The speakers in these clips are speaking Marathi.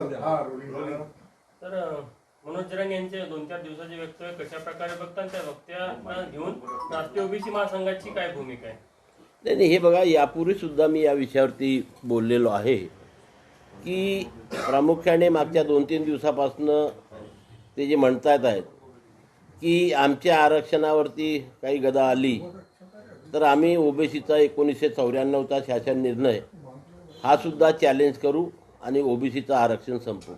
हा रोलिंग तर अ, मनोज जरांग यांचे दोन चार दिवसाचे वक्तव्य कशा प्रकारे बघतात त्या वक्त्यांना घेऊन राष्ट्रीय ओबीसी महासंघाची काय भूमिका आहे? नाही नाही हे बघा यापूर्वी सुद्धा मी या विषयावरती बोललेलो आहे की प्रामुख्याने मागच्या दोन तीन दिवसापासनं ते जे म्हणतात आहेत की आमच्या आरक्षणावरती काही गदा आली तर आम्ही ओबीसीचा एकोणीसशे चौऱ्याण्णवचा शासन निर्णय हा सुद्धा चॅलेंज करू. आणि ओबीसीचं आरक्षण संपवू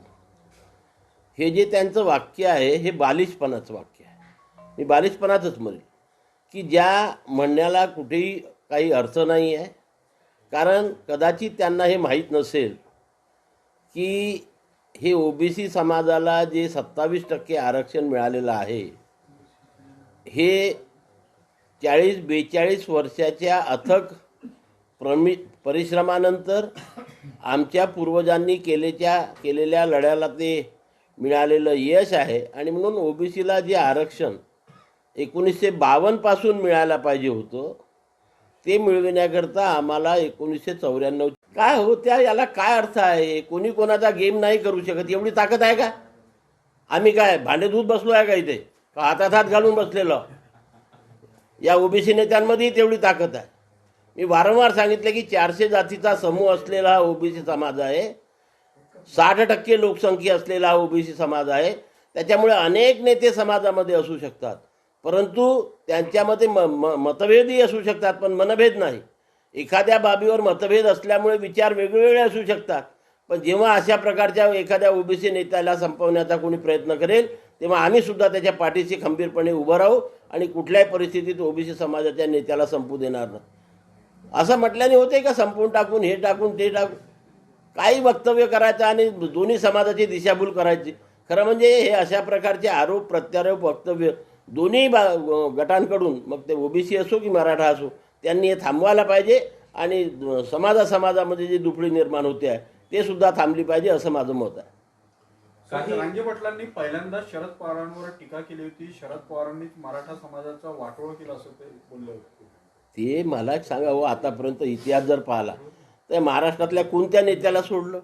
हे जे त्यांचं वाक्य आहे हे बालिशपणाचं वाक्य आहे. मी बालिशपणाचंच म्हणेल की ज्या म्हणण्याला कुठेही काही अर्थ नाही आहे कारण कदाचित त्यांना हे माहीत नसेल की हे ओबीसी समाजाला जे सत्तावीस टक्के आरक्षण मिळालेलं आहे हे चाळीस बेचाळीस वर्षाच्या अथक प्रमि परिश्रमानंतर आमच्या पूर्वजांनी केलेच्या केलेल्या लढ्याला ते मिळालेलं यश आहे. आणि म्हणून ओबीसीला जे आरक्षण एकोणीसशे बावन्नपासून मिळायला पाहिजे होतं ते मिळविण्याकरता आम्हाला एकोणीसशे चौऱ्याण्णव काय हो त्या याला काय अर्थ आहे? कोणी कोणाचा गेम नाही करू शकत एवढी ताकद आहे का? आम्ही काय भांडे दूध बसलो आहे का इथे? हातात हात घालून बसलेलो? या ओबीसी नेत्यांमध्येही तेवढी ताकद आहे. मी वारंवार सांगितलं की चारशे जातीचा समूह असलेला हा ओबीसी समाज आहे. साठ टक्के लोकसंख्या असलेला हा ओबीसी समाज आहे. त्याच्यामुळे अनेक नेते समाजामध्ये असू शकतात. परंतु त्यांच्यामध्ये म म मतभेदही असू शकतात पण मनभेद नाही. एखाद्या बाबीवर मतभेद असल्यामुळे विचार वेगवेगळे असू शकतात. पण जेव्हा अशा प्रकारच्या एखाद्या ओबीसी नेत्याला संपवण्याचा कोणी प्रयत्न करेल तेव्हा आम्ही सुद्धा त्याच्या पाठीशी खंबीरपणे उभं राहू आणि कुठल्याही परिस्थितीत ओबीसी समाजाच्या नेत्याला संपू देणार नाही. असं म्हटल्याने होते का संपवून टाकून हे टाकून ते टाकून? काही वक्तव्य करायचं आणि दोन्ही समाजाची दिशाभूल करायची. खरं म्हणजे हे अशा प्रकारचे आरोप प्रत्यारोप वक्तव्य दोन्ही बा गटांकडून मग ते ओबीसी असो की मराठा असो त्यांनी हे थांबवायला पाहिजे आणि समाजा समाजामध्ये जी दुपडी निर्माण होते आहे ते सुद्धा थांबली पाहिजे असं माझं मत आहे. काही रांगे पाटलांनी पहिल्यांदा शरद पवारांवर टीका केली होती. शरद पवारांनी मराठा समाजाचा वाटोळ केला असं ते बोलले होते. ते मला एक सांगा हो आतापर्यंत इतिहास जर पाहिला तर महाराष्ट्रातल्या कोणत्या नेत्याला सोडलं?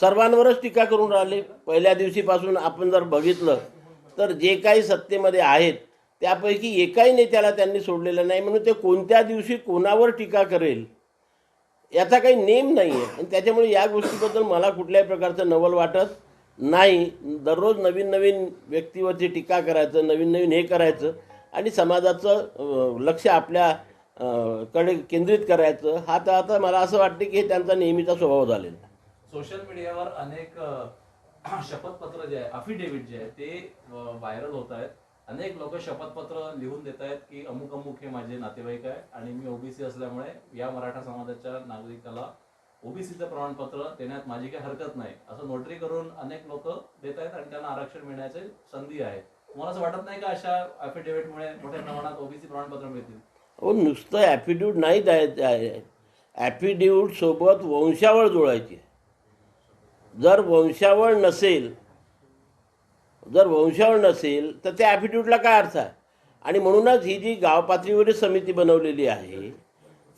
सर्वांवरच टीका करून राहिले. पहिल्या दिवशीपासून आपण जर बघितलं तर जे काही सत्तेमध्ये आहेत त्यापैकी एकाही नेत्याला त्यांनी सोडलेलं नाही. म्हणून ते कोणत्या दिवशी कोणावर टीका करेल याचा काही नेम नाही आहे आणि त्याच्यामुळे या गोष्टीबद्दल मला कुठल्याही प्रकारचं नवल वाटत नाही. दररोज नवीन नवीन व्यक्तीवरती टीका करायचं नवीन नवीन हे करायचं. आणि समाजाचं लक्ष आपल्या कडे केंद्रित करायचं हा तर आता मला असं वाटतं की हे त्यांचा नेहमीचा स्वभाव झालेला सोशल मीडियावर अनेक शपथपत्र जे आहे अफिडेव्हिट जे आहे ते व्हायरल होत आहेत. अनेक लोक शपथपत्र लिहून देत आहेत की अमुक अमुक हे माझे नातेवाईक आहे आणि मी ओबीसी असल्यामुळे या मराठा समाजाच्या नागरिकाला ओबीसीचं प्रमाणपत्र देण्यात माझी काही हरकत नाही असं नोटरी करून अनेक लोक देत आहेत आणि त्यांना आरक्षण मिळण्याची संधी आहे. तुम्हाला असं वाटत नाही का अशा अफिडेव्हिटमुळे मोठ्या प्रमाणात ओबीसी प्रमाणपत्र मिळतील? हो नुसतं ॲफिड्यूट नाही द्यायचं ॲफिड्यूट सोबत वंशावळ जोडायची जर वंशावळ नसेल जर वंशावळ नसेल तर त्या ॲफिड्यूटला काय अर्थ आहे? आणि म्हणूनच ही जी गाव पातळीवरील समिती बनवलेली आहे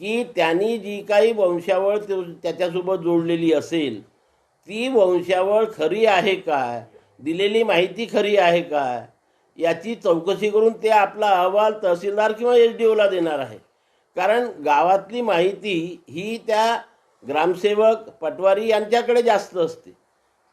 की त्यांनी जी काही वंशावळ त्याच्यासोबत जोडलेली असेल ती वंशावळ खरी आहे काय? दिलेली माहिती खरी आहे काय? याची चौकशी करून ते आपला अहवाल तहसीलदार किंवा एच डी ओला देणार आहे. कारण गावातली माहिती ही त्या ग्रामसेवक पटवारी यांच्याकडे जास्त असते.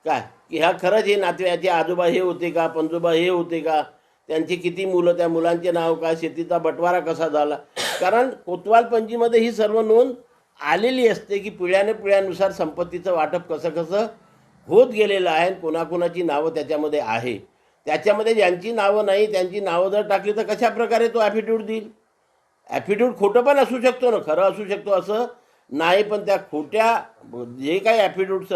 काय? की ह्या खरंच हे नातेवाईचे आजोबा हे होते का? पंजोबा हे होते का? त्यांची किती मुलं त्या मुलांचे नाव काय? शेतीचा बंटवारा कसा झाला? कारण कोतवाल पंजीमध्ये ही सर्व नोंद आलेली असते की पिढ्याने पिढ्यानुसार संपत्तीचं वाटप कसं कसं होत गेलेलं आहे आणि कोणाकोणाची नावं त्याच्यामध्ये आहे. त्याच्यामध्ये ज्यांची नावं नाही त्यांची नावं जर टाकली तर कशा प्रकारे तो ॲफिट्यूड देईल? ॲफिट्यूड खोटं पण असू शकतो ना खरं असू शकतो असं नाही पण त्या खोट्या जे काही ॲफिड्यूट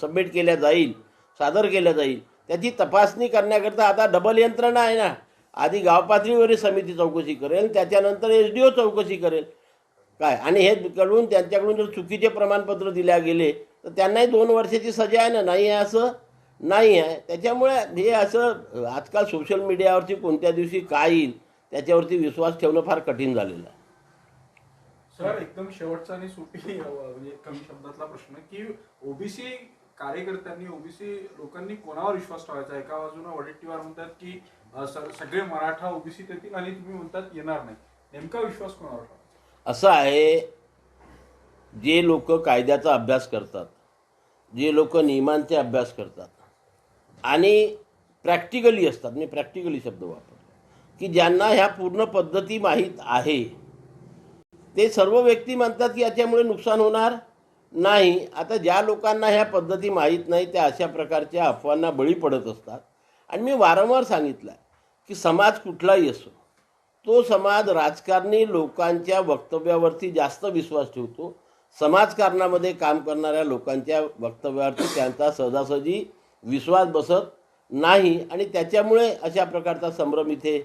सबमिट केल्या जाईल सादर केल्या जाईल त्याची तपासणी करण्याकरता आता डबल यंत्रणा आहे ना. आधी गावपातळीवरील समिती चौकशी करेल त्याच्यानंतर एस डी ओ चौकशी करेल. काय? आणि हे कळून त्यांच्याकडून जर चुकीचे प्रमाणपत्र दिल्या गेले तर त्यांनाही दोन वर्षाची सजा आहे ना नाही आहे असं? नाही आहे त्याच्यामुळे हे असं आजकाल सोशल मीडियावरती कोणत्या दिवशी काय येईल त्याच्यावरती विश्वास ठेवणं फार कठीण झालेलं आहे. सर एकदम शेवटचा आणि सुटी म्हणजे कमी शब्दातला प्रश्न की ओबीसी कार्यकर्त्यांनी ओबीसी लोकांनी कोणावर विश्वास ठेवायचा? एका बाजूने वडेट्टीवार म्हणतात की सगळे मराठा ओबीसीत येतील आणि तुम्ही म्हणतात येणार नाही. नेमका विश्वास कोणावर ठेवायचा? असं आहे जे लोक कायद्याचा अभ्यास करतात जे लोक नियमांचे अभ्यास करतात आणि प्रॅक्टिकली असतात. मी प्रॅक्टिकली शब्द वापरतो. की ज्यांना ह्या पूर्ण पद्धती माहीत आहे ते सर्व व्यक्ती म्हणतात की याच्यामुळे नुकसान होणार नाही. आता ज्या लोकांना ह्या पद्धती माहीत नाही त्या अशा प्रकारच्या अफवांना बळी पडत असतात. आणि मी वारंवार सांगितलं आहे की समाज कुठलाही असो तो समाज राजकारणी लोकांच्या वक्तव्यावरती जास्त विश्वास ठेवतो. समाजकारणामध्ये काम करणाऱ्या लोकांच्या वक्तव्यावरती त्यांचा सहजासहजी विश्वास बसत नाही आणि त्याच्यामुळे अशा प्रकारचा संभ्रम इथे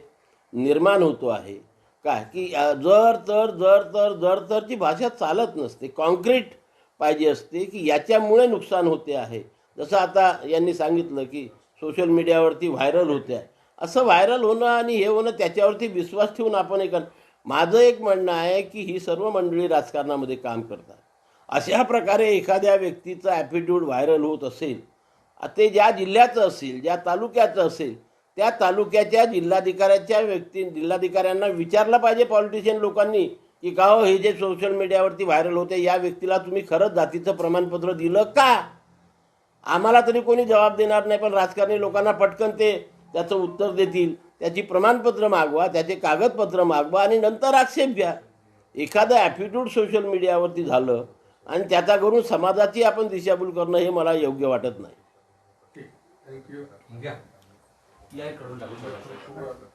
निर्माण होतो आहे. काय की जर तर जर तर जर तरची भाषा चालत नसते कॉन्क्रीट पाहिजे असते की याच्यामुळे नुकसान होते आहे. जसं आता यांनी सांगितलं की सोशल मीडियावरती व्हायरल होते आहे असं व्हायरल होणं आणि हे होणं त्याच्यावरती विश्वास ठेवून आपण एक माझं एक म्हणणं आहे की ही सर्व मंडळी राजकारणामध्ये काम करतात. अशा प्रकारे एखाद्या व्यक्तीचा ॲपिट्यूड व्हायरल होत असेल ते ज्या जिल्ह्याचं असेल ज्या तालुक्याचं असेल त्या तालुक्याच्या जिल्हाधिकाऱ्याच्या व्यक्ती जिल्हाधिकाऱ्यांना विचारलं पाहिजे पॉलिटिशियन लोकांनी की का हो हे जे सोशल मीडियावरती व्हायरल होते या व्यक्तीला तुम्ही खरंच जातीचं प्रमाणपत्र दिलं का? आम्हाला तरी कोणी जबाब देणार नाही पण राजकारणी लोकांना पटकन ते त्याचं उत्तर देतील. त्याची प्रमाणपत्र मागवा त्याचे कागदपत्र मागवा आणि नंतर आक्षेप घ्या. एखादं ॲपिट्यूड सोशल मीडियावरती झालं आणि त्याचा करून समाजाची आपण दिशाभूल करणं हे मला योग्य वाटत नाही. ठीक थँक्यू या इकडून टाकून बघा.